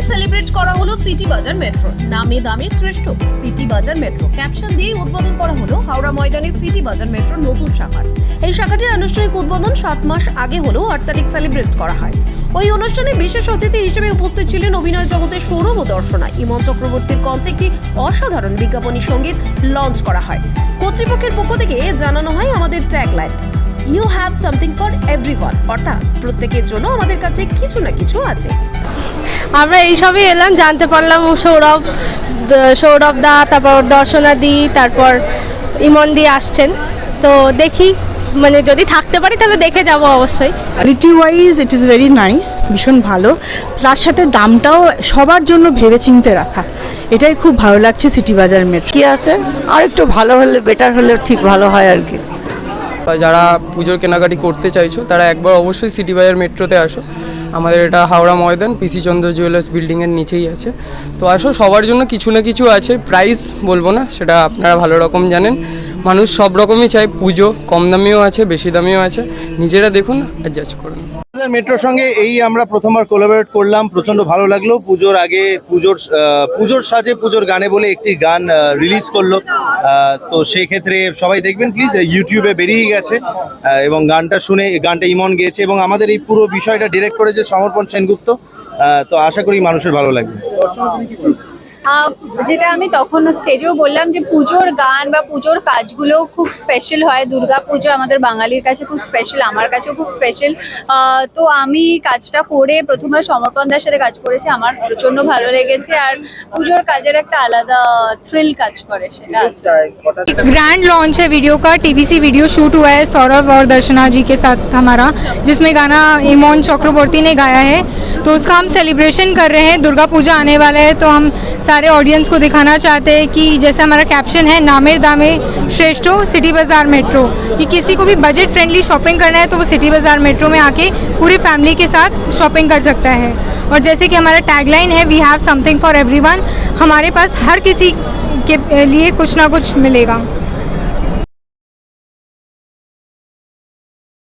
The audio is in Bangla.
ময়দানে সেলিব্রেট করা হলো সিটি বাজার মেট্রো নামে দামে শ্রেষ্ঠ সিটি বাজার মেট্রো ক্যাপশন দিয়ে উদ্বোধন করা হলো হাওড়া ময়দানে সিটি বাজার মেট্রো নতুন শাখার এই শাখাটির আনুষ্ঠানিক উদ্বোধন সাত মাস আগে হলেও আট তারিখ সেলিব্রেট করা হয়। ওই অনুষ্ঠানে বিশেষ অতিথি হিসেবে উপস্থিত ছিলেন অভিনয় জগতের সৌরভ ও দর্শনা। ইমন চক্রবর্তীর কঞ্চে একটি অসাধারণ বিজ্ঞাপনী সংগীত লঞ্চ করা হয়। কর্তৃপক্ষের পক্ষ থেকে জানানো হয় আমাদের tagline you have something for everyone অর্থাৎ প্রত্যেকের জন্য আমাদের কাছে কিছু না কিছু আছে। আমরা এইসবই এলাম জানতে পারলাম সৌরভ সৌরভ দা তারপর দর্শনা দি তারপর ইমন দি আসছেন। তো দেখি মানে যদি থাকতে পারি তাহলে দেখে যাব অবশ্যই। Quality wise it is very nice ভীষণ ভালো। তার সাথে দামটাও সবার জন্য ভেবে চিনতে রাখা। এটাই খুব ভালো লাগছে সিটি বাজার মেট্রো কি আছে? আর একটু ভালো হলে বেটার হলে ঠিক ভালো হয় আর কি। বা যারা পুজোর কেনাকাটি করতে চাইছো, তারা একবার অবশ্যই সিটি বাজার মেট্রোতে আসো। আমাদের এটা হাওড়া ময়দান পিসি চন্দ্র জুয়েলার্স বিল্ডিংয়ের নিচেই আছে। তো আসো, সবার জন্য কিছু না কিছু আছে প্রাইস বলব না, সেটা আপনারা ভালো রকম জানেন। মানুষ সব রকমই চায়, পুজো কম দামিও আছে, বেশি দামিও আছে। নিজেরা দেখুন অ্যাডজাস্ট করুন। মেট্রোর সঙ্গে এই আমরা প্রথমবার কোলাবোরেট করলাম প্রচণ্ড ভালো লাগল। পুজোর আগে পুজোর পুজোর সাজে পুজোর গানে বলে একটি গান রিলিজ করল। তো সেই ক্ষেত্রে সবাই দেখবেন প্লিজ ইউটিউবে বেরিয়ে গেছে। এবং গানটা শুনে, গানটা ইমন গেয়েছে এবং আমাদের এই পুরো বিষয়টা ডিরেক্ট করেছে সমর্পণ সেনগুপ্ত। তো আশা করি মানুষের ভালো লাগবে। যেটা আমি তখন স্টেজেও বললাম যে পুজোর গান বা পুজোর কাজগুলো খুব স্পেশাল হয় দুর্গা পুজো আমাদের বাঙালির কাছে খুব স্পেশাল আমার কাছেও খুব স্পেশাল তো আমি কাজটা করে প্রথমে সমর্পণদার সাথে কাজ করেছি আমার প্রচন্ড ভালো লেগেছে আর পুজোর কাজের একটা আলাদা থ্রিল কাজ করে সেটা আছে ग्रैंड लॉन्च है वीडियो का टीवीसी वीडियो शूट हुआ है सौरभ और दर्शना जी के साथ हमारा जिसमें गाना इमोन चक्रवर्ती ने गाया है तो उसका हम सेलिब्रेशन कर रहे हैं, दुर्गा पूजा आने वाला है तो हम सारे ऑडियंस को दिखाना चाहते हैं कि जैसे हमारा कैप्शन है, नामेर दामे श्रेष्ठो सिटी बाज़ार मेट्रो, कि किसी को भी बजट फ्रेंडली शॉपिंग करना है तो वो सिटी बाज़ार मेट्रो में आके पूरी फैमिली के साथ शॉपिंग कर सकता है। और जैसे कि हमारा टैगलाइन है we have something for everyone हमारे पास हर किसी के लिए कुछ ना कुछ मिलेगा।